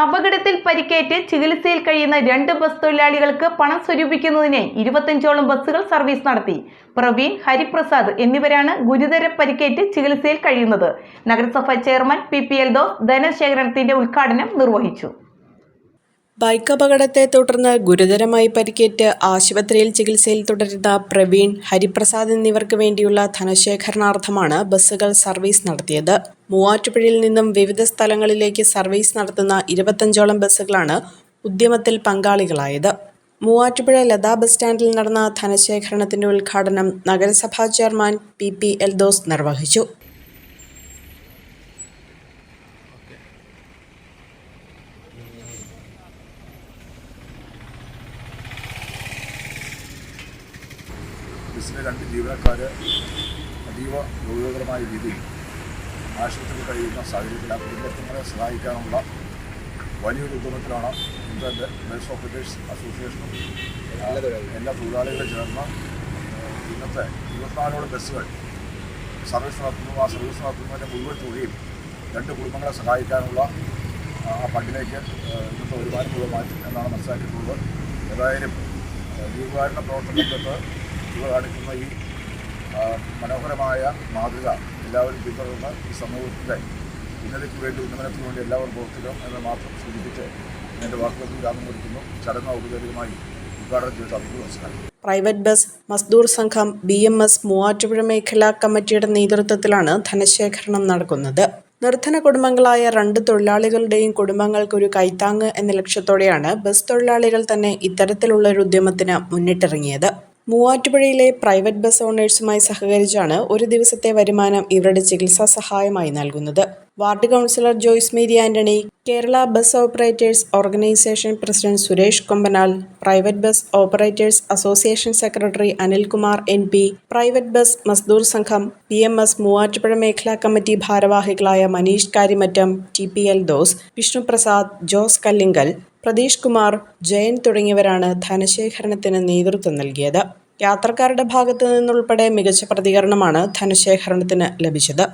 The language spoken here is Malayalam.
അപകടത്തിൽ പരിക്കേറ്റ് ചികിത്സയിൽ കഴിയുന്ന രണ്ട് ബസ് തൊഴിലാളികൾക്ക് പണം സ്വരൂപിക്കുന്നതിന് ഇരുപത്തഞ്ചോളം ബസ്സുകൾ സർവീസ് നടത്തി. പ്രവീൺ ഹരിപ്രസാദ് എന്നിവരാണ് ഗുരുതര പരിക്കേറ്റ് ചികിത്സയിൽ കഴിയുന്നത്. നഗരസഭ chairman P P L those ധനശേഖരണത്തിന്റെ ഉദ്ഘാടനം നിർവഹിച്ചു. ബൈക്ക് അപകടത്തെ തുടർന്ന് ഗുരുതരമായി പരിക്കേറ്റ് ആശുപത്രിയിൽ ചികിത്സയിൽ തുടരുന്ന പ്രവീൺ ഹരിപ്രസാദ് എന്നിവർക്ക് വേണ്ടിയുള്ള ധനശേഖരണാർത്ഥമാണ് ബസ്സുകൾ സർവീസ് നടത്തിയത്. മൂവാറ്റുപുഴയിൽ നിന്നും വിവിധ സ്ഥലങ്ങളിലേക്ക് സർവീസ് നടത്തുന്ന ഇരുപത്തഞ്ചോളം ബസ്സുകളാണ് ഉദ്യമത്തിൽ പങ്കാളികളായത്. മൂവാറ്റുപുഴ ലതാ ബസ് സ്റ്റാൻഡിൽ നടന്ന ധനശേഖരണത്തിന്റെ ഉദ്ഘാടനം നഗരസഭാ ചെയർമാൻ പി പി എൽദോസ് നിർവഹിച്ചു. ബസ്സിലെ രണ്ട് ജീവനക്കാർ അതീവ ഗൗരവകരമായ രീതിയിൽ ആശുപത്രിയിൽ കഴിയുന്ന സാഹചര്യത്തിൽ ആ കുടുംബത്തിനെ സഹായിക്കാനുള്ള വലിയൊരു ഉദ്യമത്തിലാണ് ഇന്ത്യന്റെ നഴ്സ് ഓപ്പറേറ്റേഴ്സ് അസോസിയേഷനും എല്ലാ തൊഴിലാളികളും ചേർന്ന് ഇന്നത്തെ ഇരുപത്തിനാലോളം ബസ്സുകൾ സർവീസ് നടത്തുന്നു. ആ സർവീസ് നടത്തുന്നതിന്റെ മുഴുവൻ തുകയും രണ്ട് കുടുംബങ്ങളെ സഹായിക്കാനുള്ള ആ, ഫണ്ടിലേക്ക് ഇന്നത്തെ വരുമാനം മുഴുവൻ മാറ്റും എന്നാണ് മനസ്സിലാക്കിയിട്ടുള്ളത്. ഏതായാലും ജീവകാരുണ്യ പ്രവർത്തന ഇവ കാണിക്കുന്ന ഈ മനോഹരമായ മാതൃക എല്ലാവരും പിന്തുടർന്ന് ഈ സമൂഹത്തിന്റെ ഉന്നതിക്ക് വേണ്ടി ഉന്നമനത്തിന് വേണ്ടി എല്ലാവരും പ്രവർത്തിക്കണം എന്ന് മാത്രം സൂചിപ്പിച്ച് എന്റെ വാക്കുകൾക്ക് ഗ്രാമം കൊടുക്കുന്നു. ചടങ്ങ് ഔപചാരികമായി ഉദ്ഘാടനം ചെയ്ത് നമസ്കാരം. പ്രൈവറ്റ് ബസ് മസ്ദൂർ സംഘം ബി എം എസ് മൂവാറ്റുപുഴ മേഖലാ കമ്മിറ്റിയുടെ നേതൃത്വത്തിലാണ് ധനശേഖരണം നടക്കുന്നത്. നിർധന കുടുംബങ്ങളായ രണ്ട് തൊഴിലാളികളുടെയും കുടുംബങ്ങൾക്ക് ഒരു കൈത്താങ്ങ് എന്ന ലക്ഷ്യത്തോടെയാണ് ബസ് തൊഴിലാളികൾ തന്നെ ഇത്തരത്തിലുള്ള ഒരു ഉദ്യമത്തിന് മുന്നിട്ടിറങ്ങിയത്. മൂവാറ്റുപുഴയിലെ പ്രൈവറ്റ് ബസ് ഓണേഴ്സുമായി സഹകരിച്ചാണ് ഒരു ദിവസത്തെ വരുമാനം ഇവരുടെ ചികിത്സാ സഹായമായി നൽകുന്നത്. Ward councillor Joyce Mary Antony Kerala bus operators organisation president Suresh Kombanal private bus operators association secretary Anilkumar N P private bus Mazdoor Sangham P M S Muvattupuzha മേഖലാ കമ്മിറ്റി ഭാരവാഹികളായ Maneesh Karimattam T P L those Vishnuprasad Jose Kallinkal Pratheesh Kumar Jayan തുടങ്ങിയവരാണ് ധനശേഖരണത്തിന് നേതൃത്വം നൽകിയത്. യാത്രക്കാരുടെ ഭാഗത്തു നിന്നുൾപ്പെടെ മികച്ച പ്രതികരണമാണ് ധനശേഖരണത്തിന് ലഭിച്ചത്